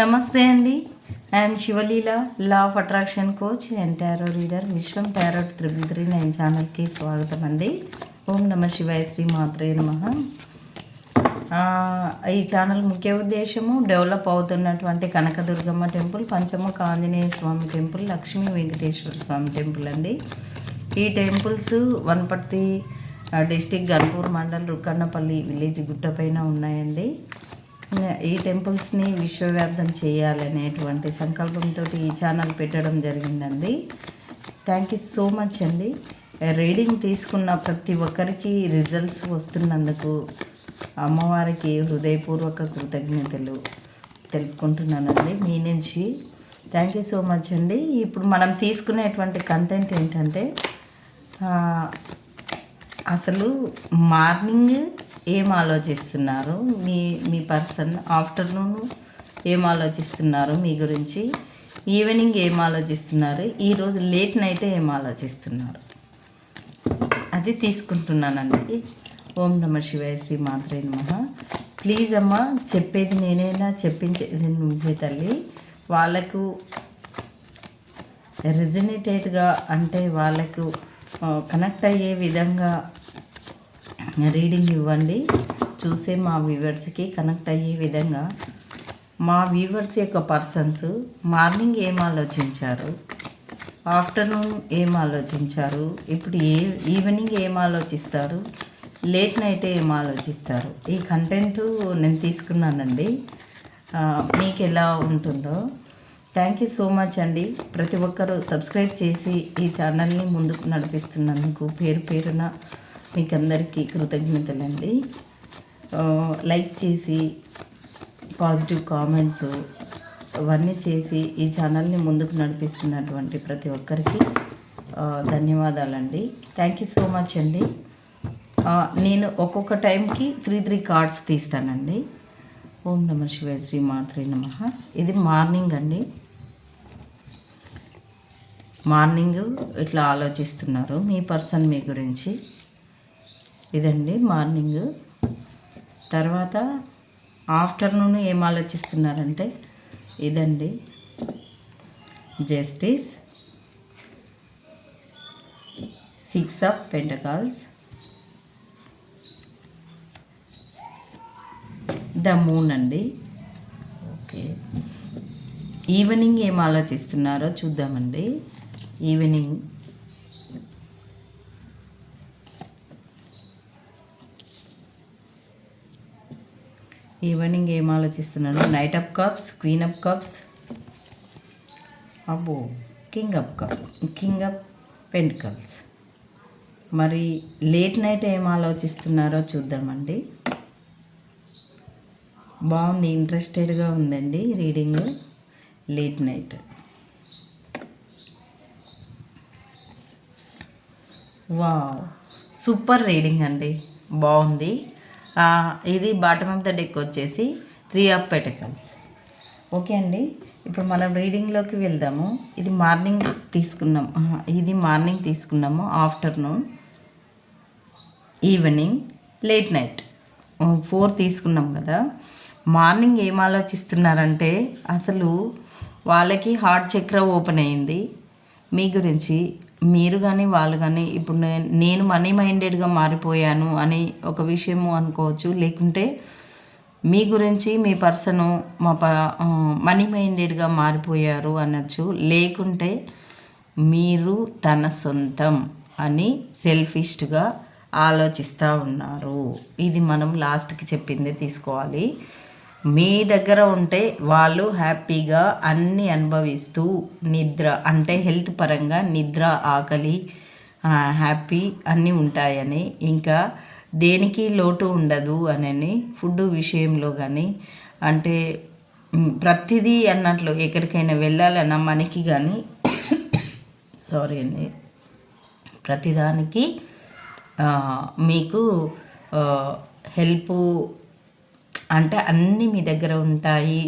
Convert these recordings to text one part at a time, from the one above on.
నమస్తే అండి. I'm Sivaleela law of attraction coach and tarot reader Vishwam tarot triple three nine ఛానల్కి స్వాగతం అండి. ఓం నమ శివాయ శ్రీ మాత్రే నమ. ఈ ఛానల్ ముఖ్య ఉద్దేశము డెవలప్ అవుతున్నటువంటి Kanakadurgamma temple Panchamukha Anjaneya Swamy temple Lakshmi Venkateswara Swamy temple అండి. ఈ temples Wanaparthy district Ganpur mandal Rukkannapalli village గుట్టపైన ఉన్నాయండి. ఈ టెంపుల్స్ని విశ్వవ్యాప్తం చేయాలనేటువంటి సంకల్పంతో ఈ ఛానల్ పెట్టడం జరిగిందండి. థ్యాంక్ యూ సో మచ్ అండి. రీడింగ్ తీసుకున్న ప్రతి ఒక్కరికి రిజల్ట్స్ వస్తున్నందుకు అమ్మవారికి హృదయపూర్వక కృతజ్ఞతలు తెలుపుకుంటున్నానండి. మీ నుంచి థ్యాంక్ యూ సో మచ్ అండి. ఇప్పుడు మనం తీసుకునేటువంటి కంటెంట్ ఏంటంటే అసలు మార్నింగ్ ఏం ఆలోచిస్తున్నారు? మీ మీ పర్సన్ ఆఫ్టర్నూన్ ఏం ఆలోచిస్తున్నారు మీ గురించి? ఈవినింగ్ ఏం ఆలోచిస్తున్నారు? ఈరోజు లేట్ నైట్ ఏం ఆలోచిస్తున్నారు? అది తీసుకుంటున్నానండి. ఓం నమ శివాయ శ్రీ మాత్రే నమ. ప్లీజ్ అమ్మ చెప్పేది నేనైనా చెప్పించేది నువ్వే తల్లి. వాళ్ళకు రెజినేటెడ్గా అంటే వాళ్ళకు కనెక్ట్ అయ్యే విధంగా రీడింగ్ ఇవ్వండి. చూసే మా వ్యూవర్స్కి కనెక్ట్ అయ్యే విధంగా మా వ్యూవర్స్ యొక్క పర్సన్స్ మార్నింగ్ ఏం ఆలోచించారు? ఆఫ్టర్నూన్ ఏం ఆలోచించారు? ఇప్పుడు ఏ ఈవినింగ్ ఏం ఆలోచిస్తారు? లేట్ నైట్ ఏం ఆలోచిస్తారు? ఈ కంటెంట్ నేను తీసుకున్నానండి. మీకు ఎలా ఉంటుందో. థ్యాంక్ యూ సో మచ్ అండి. ప్రతి ఒక్కరూ సబ్స్క్రైబ్ చేసి ఈ ఛానల్ని ముందుకు నడిపిస్తున్నందుకు పేరు పేరున మీకు అందరికీ కృతజ్ఞతలండి లైక్ చేసి పాజిటివ్ కామెంట్స్ అవన్నీ చేసి ఈ ఛానల్ని ముందుకు నడిపిస్తున్నటువంటి ప్రతి ఒక్కరికి ధన్యవాదాలండి. థ్యాంక్ యూ సో మచ్ అండి. నేను ఒక్కొక్క టైంకి త్రీ త్రీ కార్డ్స్ తీస్తానండి. ఓం నమ శివాయ శ్రీ మాత్రే నమ. ఇది మార్నింగ్ అండి. మార్నింగ్ ఇట్లా ఆలోచిస్తున్నారు మీ పర్సన్ మీ గురించి. ఇదండి మార్నింగ్. తర్వాత ఆఫ్టర్నూన్ ఏం ఆలోచిస్తున్నారంటే ఇదండి. Justice. Six of pentacles. The moon అండి. ఓకే. ఈవినింగ్ ఏం ఆలోచిస్తున్నారో చూద్దామండి. ఈవినింగ్ ఈవినింగ్ ఏం ఆలోచిస్తున్నాను? Knight of cups queen of cups అబ్బో king of cup king of pentacles మరి లేట్ నైట్ ఏం ఆలోచిస్తున్నారో చూద్దామండి. బాగుంది ఇంట్రెస్టెడ్గా ఉందండి రీడింగ్ లేట్ నైట్ వా సూపర్ రీడింగ్ అండి. బాగుంది. ఇది బాటమ్ ఆఫ్ ద డెక్ వచ్చేసి త్రీ ఆఫ్ పెటకల్స్ ఓకే అండి? ఇప్పుడు మనం రీడింగ్లోకి వెళ్దాము. ఇది మార్నింగ్ తీసుకున్నాం. ఇది మార్నింగ్ తీసుకున్నాము. Afternoon evening late night four తీసుకున్నాం కదా. మార్నింగ్ ఏం ఆలోచిస్తున్నారంటే అసలు వాళ్ళకి హార్ట్ చక్ర ఓపెన్ అయింది. మీ గురించి మీరు కానీ వాళ్ళు కానీ ఇప్పుడు నేను మనీ మైండెడ్గా మారిపోయాను అని ఒక విషయము అనుకోవచ్చు. లేకుంటే మీ గురించి మీ పర్సను మా ప మనీ మైండెడ్గా మారిపోయారు అనొచ్చు. లేకుంటే మీరు తన సొంతం అని సెల్ఫిష్గా ఆలోచిస్తూ ఉన్నారు. ఇది మనం లాస్ట్కి చెప్పిందే తీసుకోవాలి. మీ దగ్గర ఉంటే వాళ్ళు హ్యాపీగా అన్నీ అనుభవిస్తూ నిద్ర అంటే హెల్త్ పరంగా నిద్ర ఆకలి హ్యాపీ అన్నీ ఉంటాయని. ఇంకా దేనికి లోటు ఉండదు అని ఫుడ్ విషయంలో కానీ అంటే ప్రతిదీ అన్నట్లు ఎక్కడికైనా వెళ్ళాలన్నా మనకి కానీ సారీ అండి ప్రతిదానికి మీకు హెల్ప్ అంటే అన్నీ మీ దగ్గర ఉంటాయి.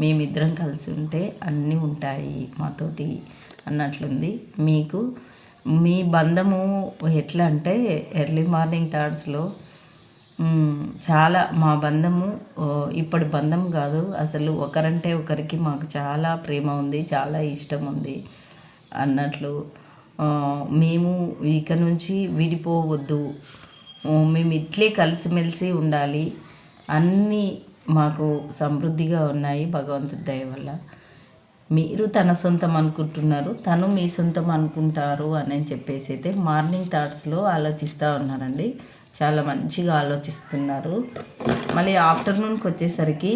మేమిద్దరం కలిసి ఉంటే అన్నీ ఉంటాయి మాతోటి అన్నట్లుంది. మీకు మీ బంధము ఎట్లా అంటే ఎర్లీ మార్నింగ్ థాట్స్లో చాలా మా బంధము ఇప్పుడు ఇప్పటి బంధం కాదు. అసలు ఒకరంటే ఒకరికి మాకు చాలా ప్రేమ ఉంది చాలా ఇష్టం ఉంది అన్నట్లు. మేము ఇక నుంచి విడిపోవద్దు. మేము ఇట్లే కలిసిమెలిసి ఉండాలి. అన్నీ మాకు సమృద్ధిగా ఉన్నాయి భగవంతుడి దయ వల్ల. మీరు తన సొంతం అనుకుంటున్నారు తను మీ సొంతం అనుకుంటారు అని చెప్పేసి అయితే మార్నింగ్ థాట్స్లో ఆలోచిస్తూ ఉన్నారండి. చాలా మంచిగా ఆలోచిస్తున్నారు. మళ్ళీ ఆఫ్టర్నూన్కి వచ్చేసరికి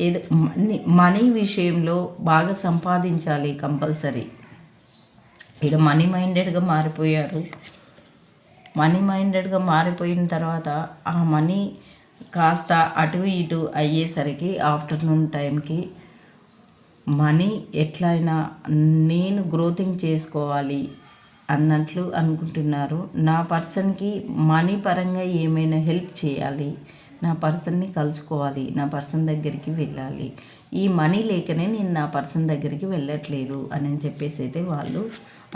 ఏదో మనీ మనీ విషయంలో బాగా సంపాదించాలి కంపల్సరీ. ఇక్కడ మనీ మైండెడ్గా మారిపోయారు. మనీ మైండెడ్గా మారిపోయిన తర్వాత ఆ మనీ కాస్త అటు ఇటు అయ్యేసరికి ఆఫ్టర్నూన్ టైంకి మనీ ఎట్లయినా నేను గ్రోతింగ్ చేసుకోవాలి అన్నట్లు అనుకుంటున్నారు. నా పర్సన్కి మనీ పరంగా ఏమైనా హెల్ప్ చేయాలి నా పర్సన్ని కలుసుకోవాలి నా పర్సన్ దగ్గరికి వెళ్ళాలి. ఈ మనీ లేకనే నేను నా పర్సన్ దగ్గరికి వెళ్ళట్లేదు అని చెప్పేసి అయితే వాళ్ళు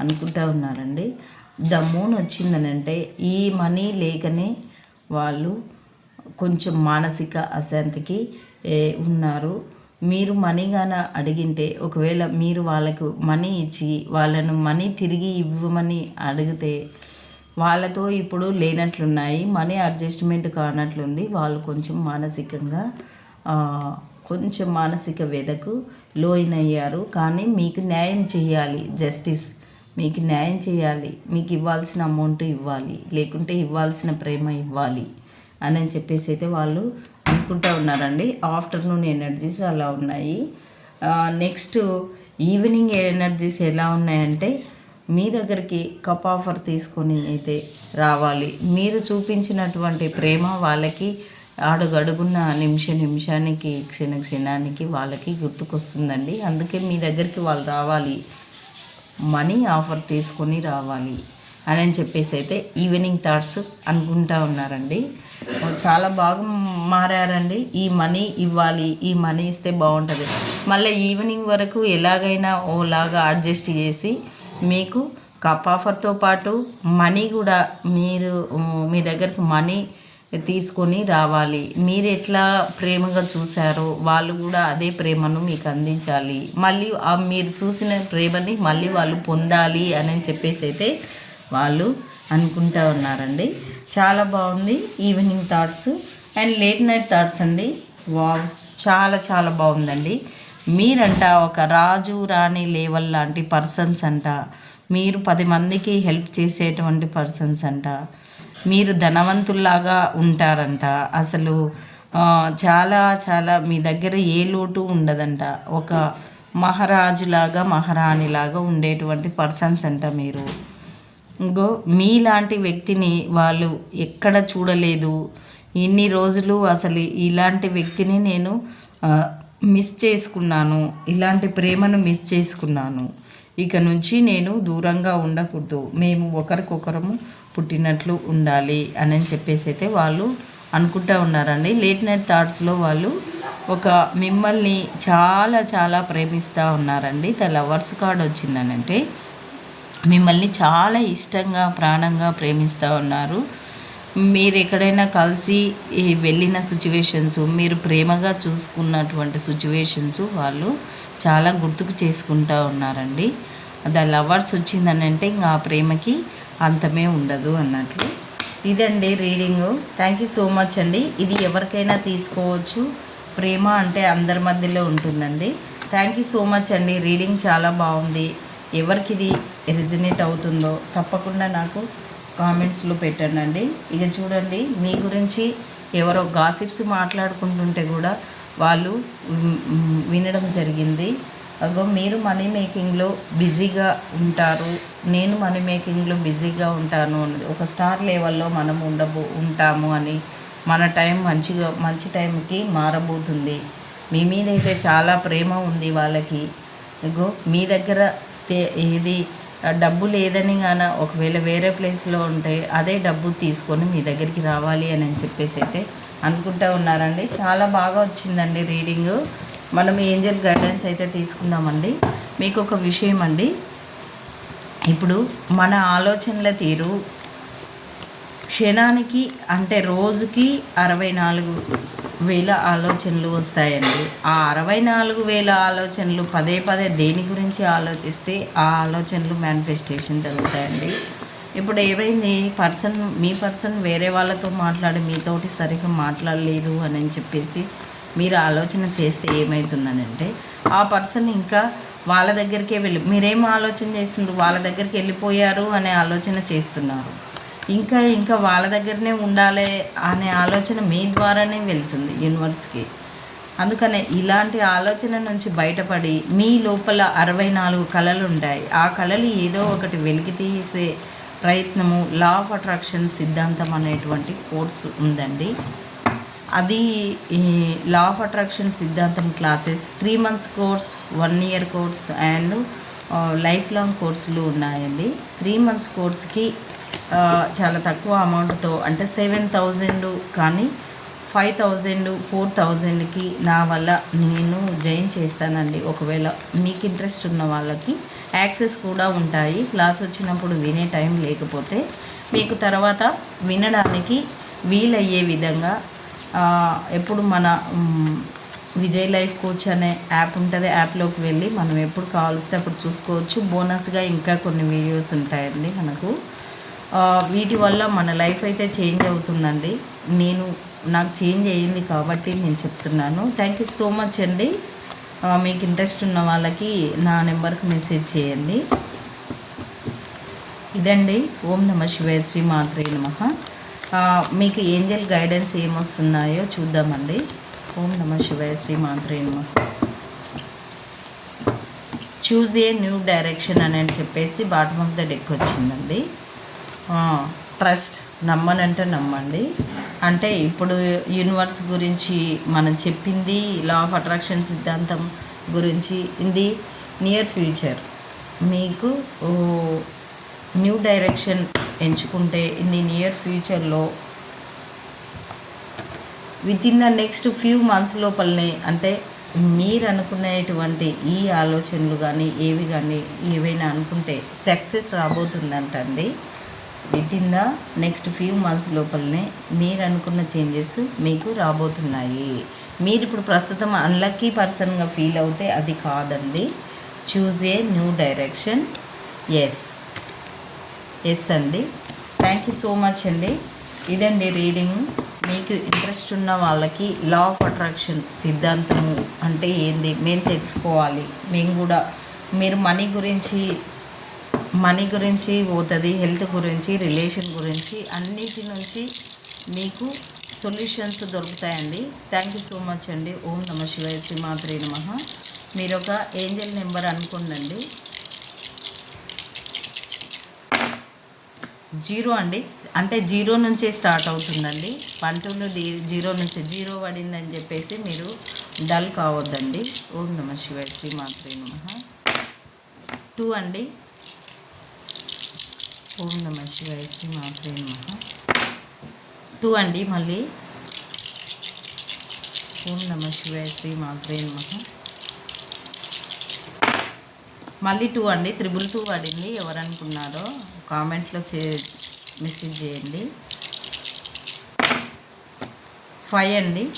అనుకుంటా ఉన్నారండి. ద మూన్ వచ్చిందనంటే ఈ మనీ లేకనే వాళ్ళు కొంచెం మానసిక అశాంతికి ఏ, ఉన్నారు. మీరు మనీ గాన అడిగింటే ఒకవేళ మీరు వాళ్ళకు మనీ ఇచ్చి వాళ్ళను మనీ తిరిగి ఇవ్వమని అడిగితే వాళ్ళతో ఇప్పుడు లేనట్లున్నాయి. Money adjustment కానట్లుంది. వాళ్ళు కొంచెం మానసికంగా కొంచెం మానసిక వేదకు లోయినయ్యారు కానీ మీకు న్యాయం చేయాలి. జస్టిస్ మీకు న్యాయం చేయాలి. మీకు ఇవ్వాల్సిన అమౌంట్ ఇవ్వాలి. లేకుంటే ఇవ్వాల్సిన ప్రేమ ఇవ్వాలి. అని చెప్పేసి అయితే వాళ్ళు అనుకుంటా ఉన్నారండి. ఆఫ్టర్నూన్ ఎనర్జీస్ అలా ఉన్నాయి. నెక్స్ట్ ఈవినింగ్ ఎనర్జీస్ ఎలా ఉన్నాయంటే మీ దగ్గరికి కప్ ఆఫర్ తీసుకొని అయితే రావాలి. మీరు చూపించినటువంటి ప్రేమ వాళ్ళకి అడుగడుగున్న నిమిష నిమిషానికి క్షణ క్షణానికి వాళ్ళకి గుర్తుకొస్తుందండి. అందుకే మీ దగ్గరికి వాళ్ళు రావాలి. మనీ ఆఫర్ తీసుకొని రావాలి. అని చెప్పేసి అయితే ఈవినింగ్ థాట్స్ అనుకుంటా ఉన్నారండి. చాలా బాగా మారారండి. ఈ మనీ ఇవ్వాలి ఈ మనీ ఇస్తే బాగుంటుంది. మళ్ళీ ఈవినింగ్ వరకు ఎలాగైనా ఓలాగా అడ్జస్ట్ చేసి మీకు కప్ ఆఫర్తో పాటు మనీ కూడా మీరు మీ దగ్గరకు మనీ తీసుకొని రావాలి. మీరు ఎట్లా ప్రేమగా చూశారో వాళ్ళు కూడా అదే ప్రేమను మీకు అందించాలి. మళ్ళీ మీరు చూసిన ప్రేమని మళ్ళీ వాళ్ళు పొందాలి అని చెప్పేసి అయితే వాళ్ళు అనుకుంటా ఉన్నారండి. చాలా బాగుంది evening thoughts and late night thoughts అండి. వావ్ చాలా చాలా బాగుందండి. మీరంట ఒక రాజు రాణి లేవల్ లాంటి పర్సన్స్ అంట. మీరు పది మందికి హెల్ప్ చేసేటువంటి పర్సన్స్ అంట. మీరు ధనవంతుల్లాగా ఉంటారంట. అసలు చాలా చాలా మీ దగ్గర ఏ లోటు ఉండదంట. ఒక మహారాజులాగా మహారాణిలాగా ఉండేటువంటి పర్సన్స్ అంట మీరు. ఇంకో మీలాంటి వ్యక్తిని వాళ్ళు ఎక్కడ చూడలేదు. ఇన్ని రోజులు అసలు ఇలాంటి వ్యక్తిని నేను మిస్ చేసుకున్నాను. ఇలాంటి ప్రేమను మిస్ చేసుకున్నాను. ఇక నుంచి నేను దూరంగా ఉండకూడదు. మేము ఒకరికొకరము పుట్టినట్లు ఉండాలి అని చెప్పేసి అయితే వాళ్ళు అనుకుంటా ఉన్నారండి. లేట్ నైట్ థాట్స్లో వాళ్ళు ఒక మిమ్మల్ని చాలా చాలా ప్రేమిస్తూ ఉన్నారండి. తన లవర్స్ కార్డ్ వచ్చిందనంటే మిమ్మల్ని చాలా ఇష్టంగా ప్రాణంగా ప్రేమిస్తూ ఉన్నారు. మీరు ఎక్కడైనా కలిసి వెళ్ళిన సిచ్యువేషన్స్ మీరు ప్రేమగా చూసుకున్నటువంటి సిచ్యువేషన్స్ వాళ్ళు చాలా గుర్తుకు చేసుకుంటూ ఉన్నారండి. ద లవర్స్ వచ్చిందని అంటే ఇంకా ఆ ప్రేమకి అంతమే ఉండదు అన్నట్లు. ఇదండి reading. Thank you so much అండి. ఇది ఎవరికైనా తీసుకోవచ్చు. ప్రేమ అంటే అందరి మధ్యలో ఉంటుందండి. థ్యాంక్ యూ సో మచ్ అండి. రీడింగ్ చాలా బాగుంది. ఎవరికి ఇది రిజనేట్ అవుతుందో తప్పకుండా నాకు కామెంట్స్లో పెట్టండి ఇక చూడండి మీ గురించి ఎవరో గాసిప్స్ మాట్లాడుకుంటుంటే కూడా వాళ్ళు వినడం జరిగింది. అగో మీరు మనీ మేకింగ్లో బిజీగా ఉంటారు. నేను మనీ మేకింగ్లో బిజీగా ఉంటాను అన్నది. ఒక స్టార్ లెవెల్లో మనం ఉండబో ఉంటాము అని మన టైం మంచిగా మంచి టైంకి మారబోతుంది. మీ మీద అయితే చాలా ప్రేమ ఉంది వాళ్ళకి. ఇగో మీ దగ్గర ఏది డబ్బు లేదని గాన ఒకవేళ వేరే ప్లేస్లో ఉంటే అదే డబ్బు తీసుకొని మీ దగ్గరికి రావాలి అని అని చెప్పేసి అయితే అనుకుంటా ఉన్నారండి. చాలా బాగా వచ్చిందండి రీడింగ్. మనం ఏంజల్ గైడెన్స్ అయితే తీసుకుందామండి. మీకు ఒక విషయం అండి. ఇప్పుడు మన ఆలోచనల తీరు క్షణానికి అంటే రోజుకి అరవై నాలుగు వేల ఆలోచనలు వస్తాయండి. ఆ అరవై నాలుగు వేల ఆలోచనలు పదే పదే దేని గురించి ఆలోచిస్తే ఆ ఆలోచనలు మేనిఫెస్టేషన్ జరుగుతాయండి. ఇప్పుడు ఏమైంది? పర్సన్ మీ పర్సన్ వేరే వాళ్ళతో మాట్లాడి మీతోటి సరిగ్గా మాట్లాడలేదు అని చెప్పేసి మీరు ఆలోచన చేస్తే ఏమవుతుందని అంటే ఆ పర్సన్ ఇంకా వాళ్ళ దగ్గరికే వెళ్ళి మీరేం ఆలోచన చేస్తున్నారు? వాళ్ళ దగ్గరికి వెళ్ళిపోయారు అనే ఆలోచన చేస్తున్నారు. ఇంకా ఇంకా వాళ్ళ దగ్గరనే ఉండాలి అనే ఆలోచన మీ ద్వారానే వెళ్తుంది యూనివర్స్కి. అందుకనే ఇలాంటి ఆలోచన నుంచి బయటపడి మీ లోపల అరవై నాలుగు కళలు ఉంటాయి. ఆ కళలు ఏదో ఒకటి వెలికి తీసే ప్రయత్నము లా ఆఫ్ అట్రాక్షన్ సిద్ధాంతం అనేటువంటి కోర్సు ఉందండి. అది ఈ లా ఆఫ్ అట్రాక్షన్ సిద్ధాంతం classes three months course one year course and life long కోర్సులు ఉన్నాయండి. త్రీ మంత్స్ కోర్స్కి చాలా తక్కువ అమౌంట్తో అంటే సెవెన్ థౌజండ్ కానీ ఫైవ్ థౌజండ్ ఫోర్ థౌజండ్కి నా వల్ల నేను జాయిన్ చేస్తానండి. ఒకవేళ మీకు ఇంట్రెస్ట్ ఉన్న వాళ్ళకి యాక్సెస్ కూడా ఉంటాయి. క్లాస్ వచ్చినప్పుడు వినే టైం లేకపోతే మీకు తర్వాత వినడానికి వీలయ్యే విధంగా ఎప్పుడు మన విజయ్ లైఫ్ కోచ్ అనే యాప్ ఉంటుంది. యాప్లోకి వెళ్ళి మనం ఎప్పుడు కావాల్స్తే అప్పుడు చూసుకోవచ్చు. బోనస్గా ఇంకా కొన్ని వీడియోస్ ఉంటాయండి మనకు. వీటి వల్ల మన లైఫ్ అయితే చేంజ్ అవుతుందండి. నేను నాకు చేంజ్ అయ్యింది కాబట్టి నేను చెప్తున్నాను. థ్యాంక్ యూ సో మచ్ అండి. మీకు ఇంట్రెస్ట్ ఉన్న వాళ్ళకి నా నెంబర్కి మెసేజ్ చేయండి. ఇదండి. ఓం నమ శివాయ శ్రీ మాత్రే నమ. మీకు ఏంజల్ గైడెన్స్ ఏమొస్తున్నాయో చూద్దామండి. ఓం నమ శివాయ శ్రీ మాత్రే నమ. చూజ్ ఏ న్యూ డైరెక్షన్ అని చెప్పేసి బాటమ్ ఆఫ్ ద డెక్ వచ్చిందండి. ట్రస్ట్ నమ్మనంటే నమ్మండి. అంటే ఇప్పుడు యూనివర్స్ గురించి మనం చెప్పింది లా ఆఫ్ అట్రాక్షన్ సిద్ధాంతం గురించి ఇది నియర్ ఫ్యూచర్. మీకు న్యూ డైరెక్షన్ ఎంచుకుంటే ఇది నియర్ ఫ్యూచర్లో within the next few months లోపలనే అంటే మీరు అనుకునేటువంటి ఈ ఆలోచనలు కానీ ఏవి కానీ ఏవైనా అనుకుంటే success రాబోతుందంటండి. Within the next few months లోపలనే మీరు అనుకున్న చేంజెస్ మీకు రాబోతున్నాయి. మీరు ఇప్పుడు ప్రస్తుతం అన్లక్కీ పర్సన్గా ఫీల్ అవుతే అది కాదండి. Choose a new direction yes yes అండి. థ్యాంక్ యూ సో మచ్ అండి. ఇదండి రీడింగ్ మీకు ఇంట్రెస్ట్ ఉన్న వాళ్ళకి లా ఆఫ్ అట్రాక్షన్ సిద్ధాంతము అంటే ఏంది? మేము తెలుసుకోవాలి. మేము కూడా మీరు మనీ గురించి మనీ గురించి పోతుంది హెల్త్ గురించి రిలేషన్ గురించి అన్నిటి నుంచి మీకు సొల్యూషన్స్ దొరుకుతాయండి. థ్యాంక్ యూ సో మచ్ అండి. ఓం నమ శివాయ శ్రీమాత్రి నమ. మీరు ఒక ఏంజల్ నెంబర్ అనుకోండి జీరో అండి. అంటే జీరో నుంచే స్టార్ట్ అవుతుందండి. పంటలు జీరో నుంచి జీరో పడిందని చెప్పేసి మీరు డల్ కావద్దండి. ఓం నమ శివాయ శ్రీమాత్రి నమ. టూ అండి. ఓం నమ శివాయ శ్రీ మాత్రే నమ. టూ అండి మళ్ళీ. ఓం నమ శివాయ శ్రీ మాత్రే నమ. మళ్ళీ టూ అండి త్రిబుల్ టూ పడింది. ఎవరనుకున్నారో కామెంట్లో చే మెసేజ్ చేయండి. ఫైవ్ అండి.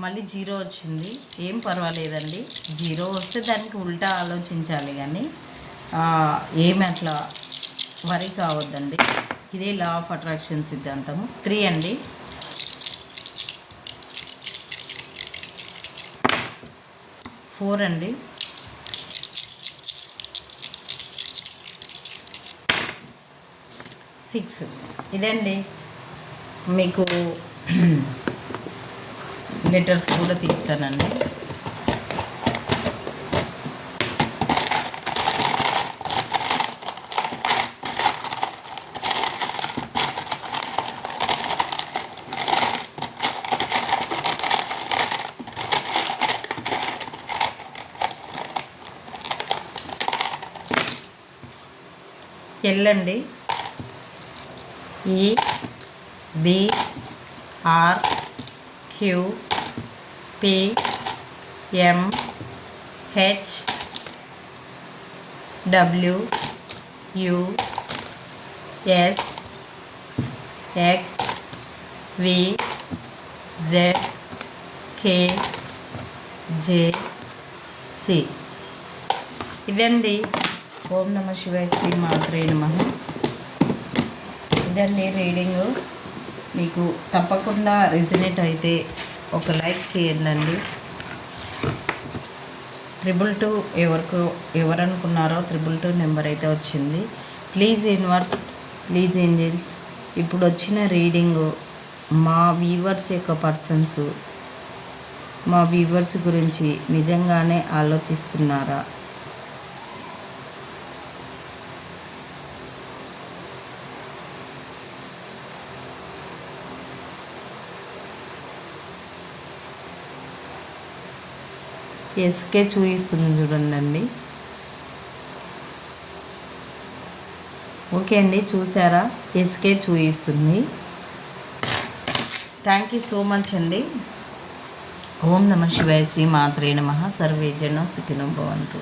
మళ్ళీ జీరో వచ్చింది. ఏం పర్వాలేదండి. జీరో వస్తే దానికి ఉల్టా ఆలోచించాలి కానీ ఏమి అట్లా వరి కావద్దండి. ఇదే లా ఆఫ్ అట్రాక్షన్ సిద్ధాంతము. త్రీ అండి. ఫోర్ అండి. సిక్స్. ఇదండి. మీకు లెటర్స్ కూడా తీస్తానండి. ఎల్లండి E B R Q P M H W U S X V Z K J C ఇదండి ఓం నమ శివాయ శ్రీ మాత్రే నమ. ఇదండి రీడింగు. మీకు తప్పకుండా రిజనేట్ అయితే ఒక లైక్ చేయండి ట్రిబుల్ టూ ఎవరికి ఎవరనుకున్నారో ట్రిబుల్ టూ నెంబర్ అయితే వచ్చింది. ప్లీజ్ యూనివర్స్ ప్లీజ్ ఏంజల్స్ ఇప్పుడు వచ్చిన రీడింగు మా వీవర్స్ యొక్క పర్సన్స్ మా వ్యూవర్స్ గురించి నిజంగానే ఆలోచిస్తున్నారా? ఎస్కే చూపిస్తుంది చూడండి ఓకే అండి చూసారా? ఎస్కే చూపిస్తుంది థ్యాంక్ యూ సో మచ్ అండి. ఓం నమ శివాయ శ్రీ మాత్రే నమ. సర్వే జన సుఖినం భవంతు.